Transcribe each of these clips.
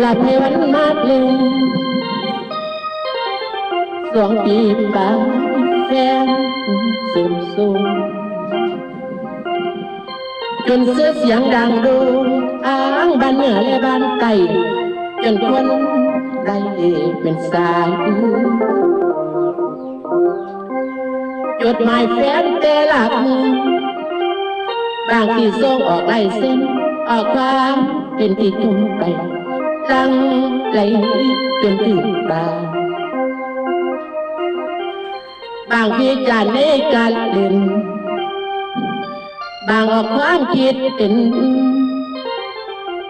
ให้วันมากเลยสองปีปลาแฟนสูงสูงจนเสื้อเสียงดังดูอ้างบ้านเหนือและบ้านไก่จนคนได้เป็นสายจดหมายแฟนแต่ละมือบางที่ส่งออกไล่เส้น ออกความเป็นที่ทุ่มไป ลังไหลจนถึงตาบางที่จานในการเล่น บางออกความคิดเป็น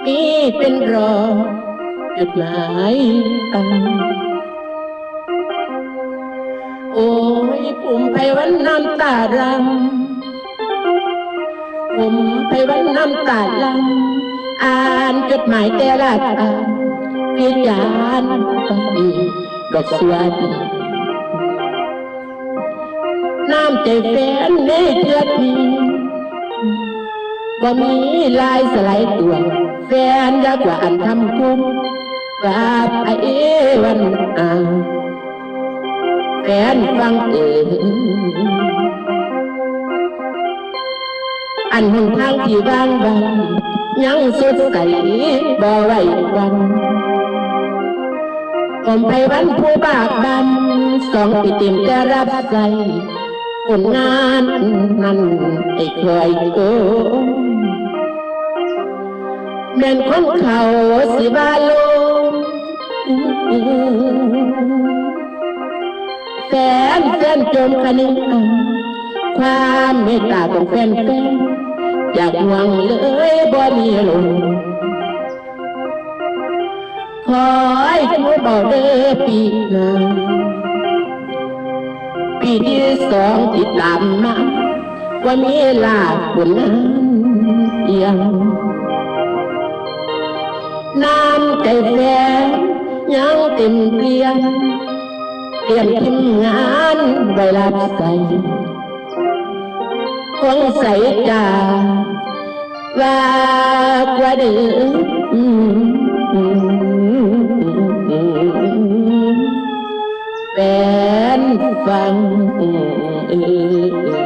มีเป็นรอจุดหมายตังโอ้ยปุ่มไพวันน้ำตารังผมไพวันน้ำตาลัง อ่านจดหมายแต่ละอ่านพิจารณาดีดอกสวัสดีน้ำใจแฟนในเทือดนี้ว่ามีลายสลายตัวแฟนยากกว่าอันทำคุ้มว่าไอวันอ่างแฟนฟังเองอันหนทางที่ว่างไว้ ยังสุดใสบ่ไหววันผมไปวันผู้บากบันสองปีต็มจะรับใจผลงานนั้นไอ้คยโกแม่นคนเขาสิบาโลแฟนแฟนจมคนึงความเมตตาของแฟนแฟน อยากห่วงเลยบ่มีลงขอให้ทุกบอกเด้อปีหน้าปีที่สองติดตามมาว่ามีลาบผลงานเอียงน้ำใจแฟนยังเต็มเปลี่ยนเตรียมทีมงานไว้รับใส่ ของใสกาว่ากว่าเดิมแฟนฟังเออ